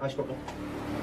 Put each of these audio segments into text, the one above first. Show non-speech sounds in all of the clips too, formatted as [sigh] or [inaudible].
Aç bakalım. Ben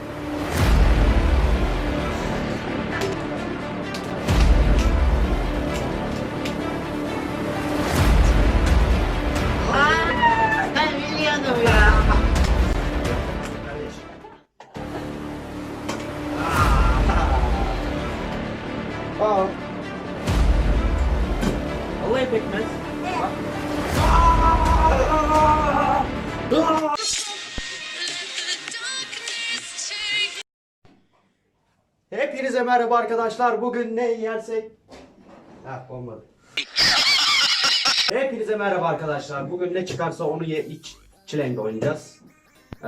merhaba arkadaşlar. Bugün ne yersek... Ha olmadı. Hepinize merhaba arkadaşlar. Bugün ne çıkarsa onu ye iç çilenge oynayacağız. Ee,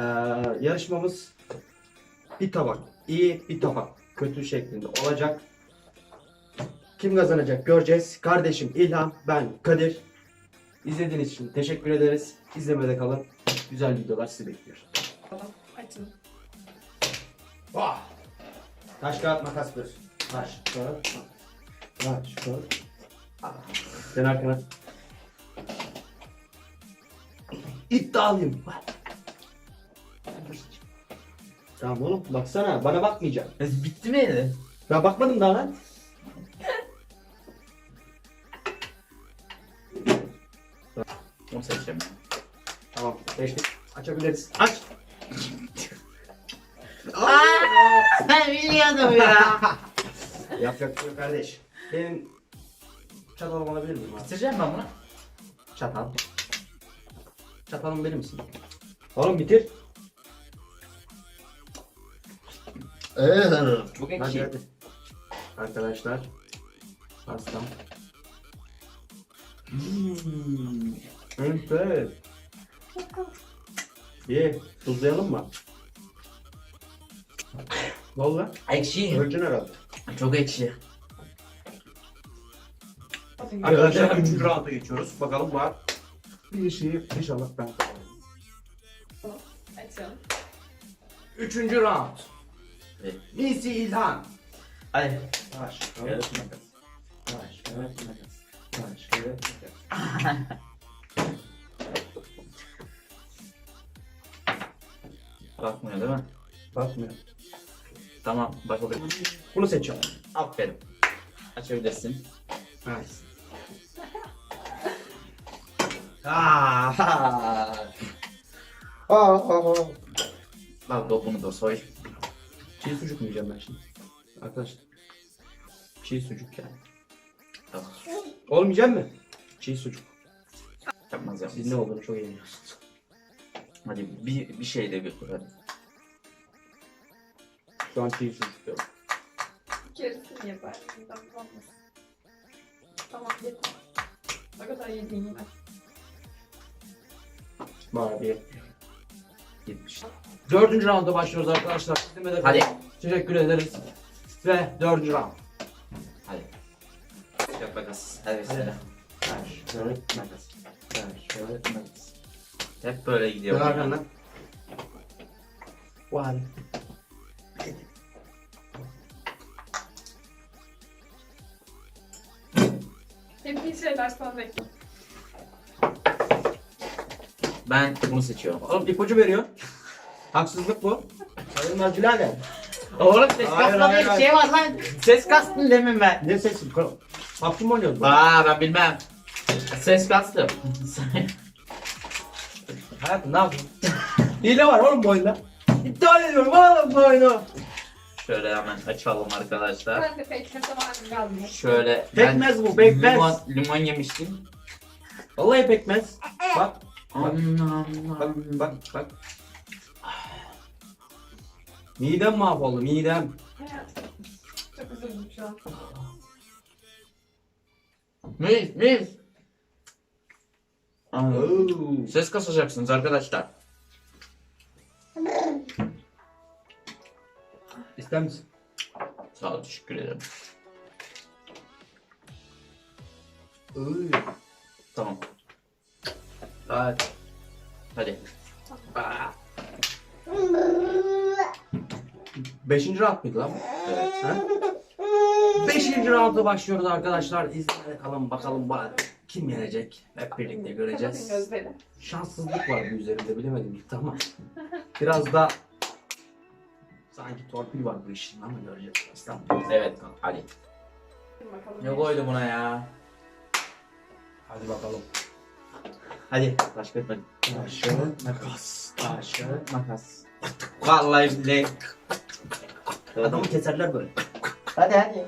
yarışmamız bir tabak iyi bir tabak kötü şeklinde olacak. Kim kazanacak göreceğiz. Kardeşim İlhan, ben Kadir. İzlediğiniz için teşekkür ederiz. İzlemede kalın. Güzel videolar sizi bekliyor. Tamam, açın. Vah! Taş kağıt makas bir. Taş kağıt Taş kağıt. Sen arkana. İddialıyım. Tamam oğlum baksana bana bakmayacaksın. E, Bitti mi? Ben bakmadım daha lan. Onu seçeceğim. Tamam geçtik. Açabiliriz. Aç. Ben biliyordum ya. [laughs] Şey yok kardeş. Benim çatalım alabilir miyim abi? Bitireceğim ben bunu. Çatal. Çatalım benim misin? Oğlum bitir. Çok Hadi ekşi. hadi. Arkadaşlar. Pastam. Hmm. Evet. Ye. Tuzlayalım mı? Ne oldu lan? Ekşi. Öleceksin herhalde. Çok ekşi. Arkadaşlar görüyorum. 3. rounda geçiyoruz. Bakalım var. Bir şeyi inşallah ben Açın. Üçüncü round. Evet. Misi İlhan. Hadi. Taş, Evet. kağıt, makas. Taş, kağıt, makas. Taş, kağıt, makas. [laughs] Bakmıyor değil mi? Bakmıyor. Tamam bakabilirim. Bunu seçiyorum. Aferin. Açabilirsin. Nice. [laughs] Aa, aa, aa. Bak bunu da soy. Çiğ sucuk mu yiyeceğim ben şimdi? Arkadaşlar. Çiğ sucuk yani. Tamam. Olmayacak mı? Çiğ sucuk. Yapmaz yapmaz. Siz ne olduğunu çok iyi biliyorsunuz. Hadi bir, bir şey de götür hadi. Şu an çiğ sucuk diyorum. Gerisini yapar. Bundan. Tamam yeter. Ne kadar yediğini ben. Mavi. 70. Dördüncü rounda başlıyoruz arkadaşlar. Sizlere de Hadi. Teşekkür ederiz. Ve dördüncü round. Hadi. Yap bakas. Hadi Hadi. bismillah. Taş, kağıt, makas. Makas. Hep böyle gidiyor. Dön arkandan. One. Hep bir şeyler sana bekliyorum. Ben bunu seçiyorum. Oğlum ipucu veriyor. Haksızlık bu. Sayılmaz birader. Oğlum ses Hayır, kasma hayır, bir hayır. şey var lan. Ses kastın demin ben. Ne sesin? PUBG mi oynuyoruz? bu? Aa ben bilmem. Ses kastım. Hayatım ne yapıyorsun? [laughs] Hile var oğlum bu oyunda. İptal ediyorum oğlum bu oyunu. Şöyle hemen açalım arkadaşlar. Ben de pek ne zamanım kalmıyor. Şöyle Pekmez bu, pekmez. Limon, limon yemiştim. Vallahi pekmez. Bak, Anam. bak, bak, bak. Midem mahvoldu, midem. Hayatım. Çok üzüldüm şu an. Mis mis. Oo. Ses kasacaksınız arkadaşlar. İster misin? Sağ ol teşekkür ederim. Oo. Tamam. Hadi. Hadi. Aa. Beşinci round mıydı lan? bu? Evet. Ha? Beşinci rounda başlıyoruz arkadaşlar. İzlemede kalın bakalım bari kim yenecek. Hep birlikte Kapatın göreceğiz. gözleri. Şanssızlık var bu üzerimde bilemedim ilk ama. Biraz da Sanki torpil var bu işin ama göreceğiz. İstanbul. Evet hadi. Dur bakalım. Ne koydu buna ya? Hadi bakalım. Hadi taş kağıt makas. Taş, kağıt, makas. Taş, kağıt, Makas. Vallahi billahi. Adamı keserler böyle. Hadi hadi.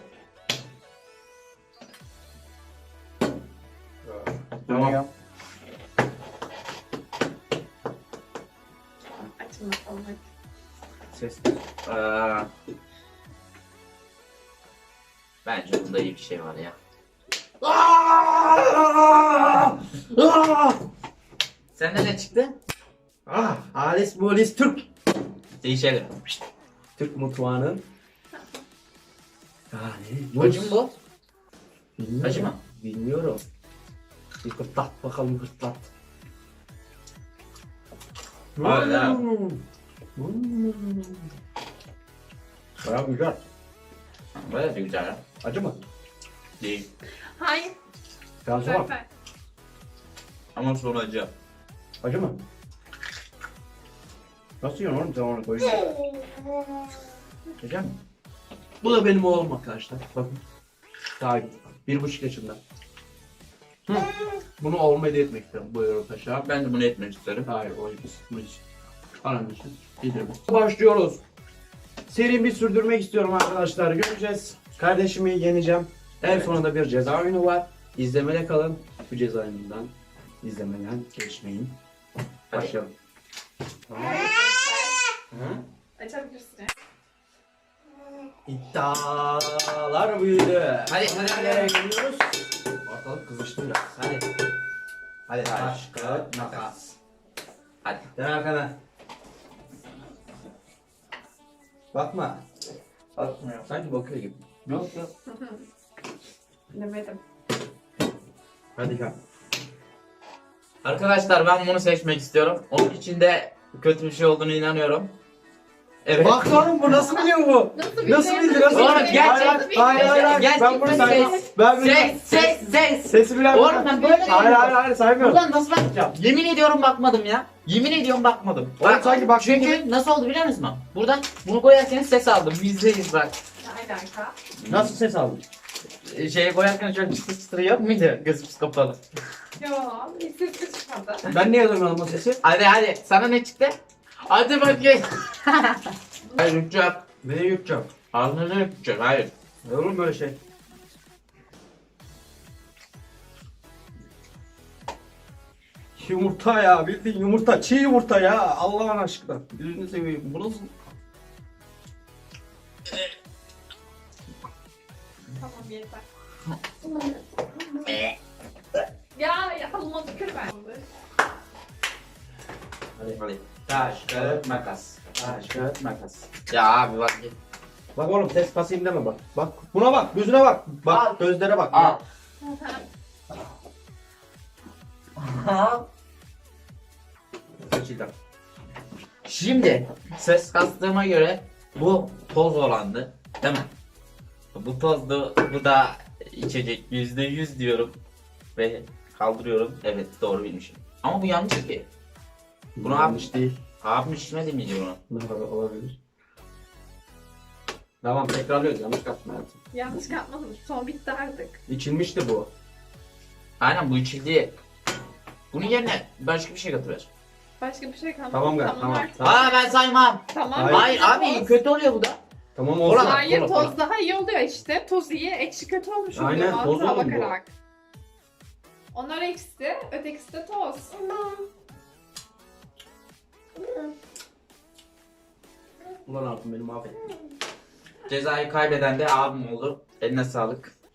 Tamam. Açın bakalım hadi. Ses. Bence bunda iyi bir şey var ya. Sende ne çıktı? Ah, Halis Bolis Türk. Değişelim. Türk mutfağının. Yani. Acı mı bu? Bilmiyorum. Acı mı? Bilmiyorum. Bir gırtlat bakalım gırtlat. Hala. Hmm. Hmm. Baya güzel. Böyle de güzel. Acı mı? Değil. Hayır. Gazı var. Ama sonra acı. Acı mı? Nasıl yiyorsun oğlum sen onu koyuyorsun? Güzel mi? Bu da benim oğlum arkadaşlar. Bakın. Daha iyi. Bir buçuk yaşında. Hı. Bunu oğluma hediye etmek istiyorum. Buyurun paşa. Ben de bunu etmek isterim. Hayır o bu için. Anam için. Gidelim. Başlıyoruz. Serimi sürdürmek istiyorum arkadaşlar. Göreceğiz. Kardeşimi yeneceğim. En Evet. sonunda bir ceza oyunu var. İzlemede kalın. Bu ceza oyunundan izlemeden geçmeyin. Hadi. Başlayalım. Açabilirsin. İddialar büyüdü. Hadi, hadi, hadi. Geliyoruz? Ortalık kızıştı biraz. Hadi. Hadi Taş, taş, kağıt, makas. Hadi. Dön arkana. Bakma. Bakmıyor. Sanki bakıyor gibi. Yok yok. Bilemedim. Hadi gel. Arkadaşlar ben bunu seçmek istiyorum. Onun içinde kötü bir şey olduğunu inanıyorum. Evet. Bak oğlum bu nasıl biliyor bu? Nasıl bildi? Nasıl Oğlum, bildi? gerçek- Hayır hayır hayır. gerçek Ben bunu bir saymam. ses. Ben bunu Ses ses ses. Sesi bilen Oğlum ben böyle Hayır hayır hayır saymıyorum. Buradan nasıl bakacağım? Yemin ediyorum bakmadım ya. Yemin ediyorum bakmadım. Oğlum sanki bak- Çünkü nasıl oldu biliyor musun? Buradan bunu koyarken ses aldım. Yüzde yüz bak. Ne alaka? Nasıl ses aldın? Ee, Şeye koyarken şöyle çıtır çıtır yok muydu? Gözümüz kapalı. Yo, hiç ses çıkmadı. Ben niye duymadım o sesi? Hadi hadi. Sana ne çıktı? Hadi bakayım. [laughs] Hayır yutacağım. Ne yutacağım? Ağzını yutacağım. Hayır. Olur mu böyle şey? Yumurta ya bildiğin yumurta çiğ yumurta ya Allah'ın aşkına. Yüzünü seveyim. Bu nasıl? Hadi. Hadi. Taş, Kağıt makas. Taş, kağıt, makas. Ya abi bak. Bak oğlum ses kasayım deme bak. Bak buna bak gözüne bak. Bak Al. gözlere bak. Al. Seçildim. Şimdi ses kastığıma göre bu toz olandı. Değil mi? Bu tozdu. Bu da içecek yüzde yüz diyorum. Ve kaldırıyorum. Evet doğru bilmişim. Ama bu yanlış ki. Bunu yanlış değil. Abim içmedi miydi bunu? Ne olabilir? Tamam tekrarlıyoruz yanlış katma hayatım. Yanlış katmadım. Son bitti artık. İçilmişti bu. Aynen bu içildi. Bunun yerine başka bir şey katıver. Başka bir şey kalmadı. Tamam gel, tamam. artık. Aa ben saymam. Tamam. Hayır, Hayır. abi kötü oluyor bu da. Tamam olsun. Ulan, Hayır Kola, toz kola. daha iyi oluyor işte. Toz iyi, ekşi kötü olmuş oluyor. Aynen, toz oğlum bu. bakarak. Onlar ekşi, ötekisi de toz. Ulan altın beni mahvettin. Cezayı kaybeden de abim oldu. Eline sağlık.